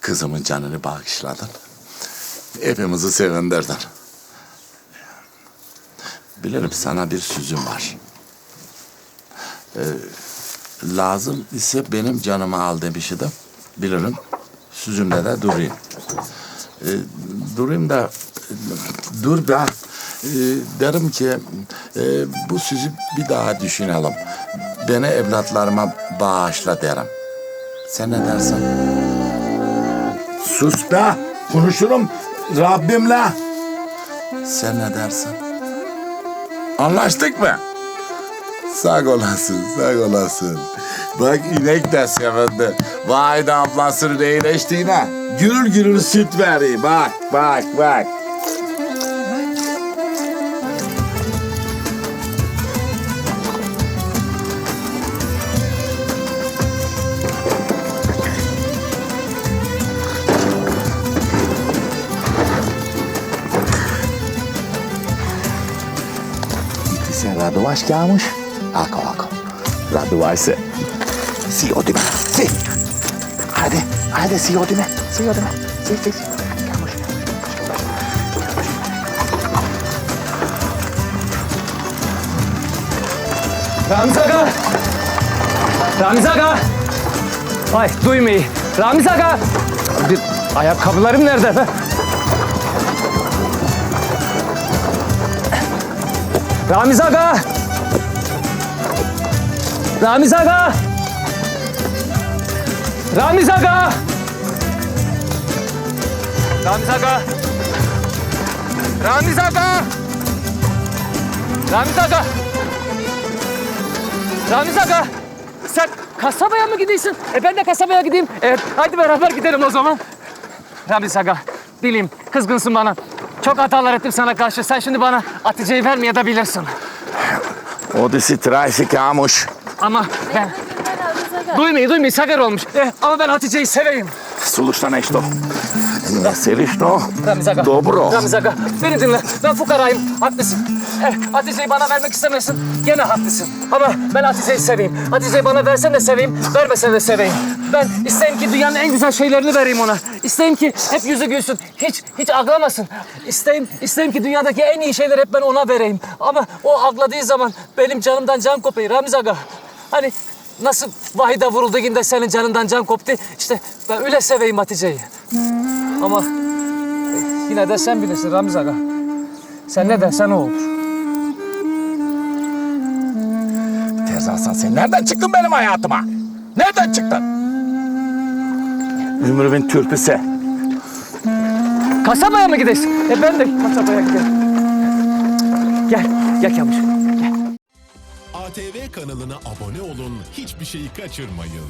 kızımın canını bağışladın. Hepimizi sevindirdin. Bilirim sana bir sözüm var. Ee, lazım ise benim canımı al demiştim. Bilirim. Sözümde de durayım. Ee, durayım da dur be. Ee, derim ki e, bu sözü bir daha düşünelim. Beni evlatlarıma bağışla derim. Sen ne dersin? Sus be. Konuşurum Rabbimle. Sen ne dersin? Anlaştık mı? Sağ olasın, sağ olasın. Bak inek de sevindi. Vay da ablasının iyileştiğine. Gürül gürül süt veriyor. Bak, bak, bak. Radovaş gelmiş. Ako ako. Radovaş'ı. Si odime. Si. Hadi. Hadi si odime. Si odime. Si si si. Gelmiş. Ramiz Aga! Ramiz Aga! Ay duymayı. Ramiz Aga! Bir, ayakkabılarım nerede be? Ramiz Aga! Ramiz Aga! Ramiz Aga! Ramiz Aga! Ramiz Aga! Ramiz Aga! Ramiz Aga! Sen kasabaya mı gidiyorsun? E ben de kasabaya gideyim. Evet, hadi beraber gidelim o zaman. Ramiz Aga, bileyim kızgınsın bana. Çok hatalar ettim sana karşı. Sen şimdi bana Hatice'yi vermeye de bilirsin. Odisi trafik almış. Ama ben... Duymayı duymayı sever olmuş. E, ama ben Hatice'yi seveyim. Slušta nešto. Ne seviš to? Ramiz Aga. Dobro. Ramiz Aga, beni dinle. Ben fukarayım, haklısın. Eh, Hatice'yi bana vermek istemezsin, gene haklısın. Ama ben Hatice'yi seveyim. Hatice'yi bana versen de seveyim, vermesen de seveyim. Ben isteyim ki dünyanın en güzel şeylerini vereyim ona. İsteyim ki hep yüzü gülsün, hiç hiç ağlamasın. İsteyim, isteyim ki dünyadaki en iyi şeyleri hep ben ona vereyim. Ama o ağladığı zaman benim canımdan can kopuyor Ramiz Aga. Hani nasıl vahide vuruldu günde senin canından can koptu. İşte ben öyle seveyim Hatice'yi. Ama Yine de sen bilirsin Ramiz Aga. Sen ne dersen o olur. Hasan sen nereden çıktın benim hayatıma? Nereden çıktın? Ömrümün türpüsü. Kasabaya mı gidesin? E ben de kasabaya giderim. Gel, gel. Gel. ATV kanalına abone olun, hiçbir şeyi kaçırmayın.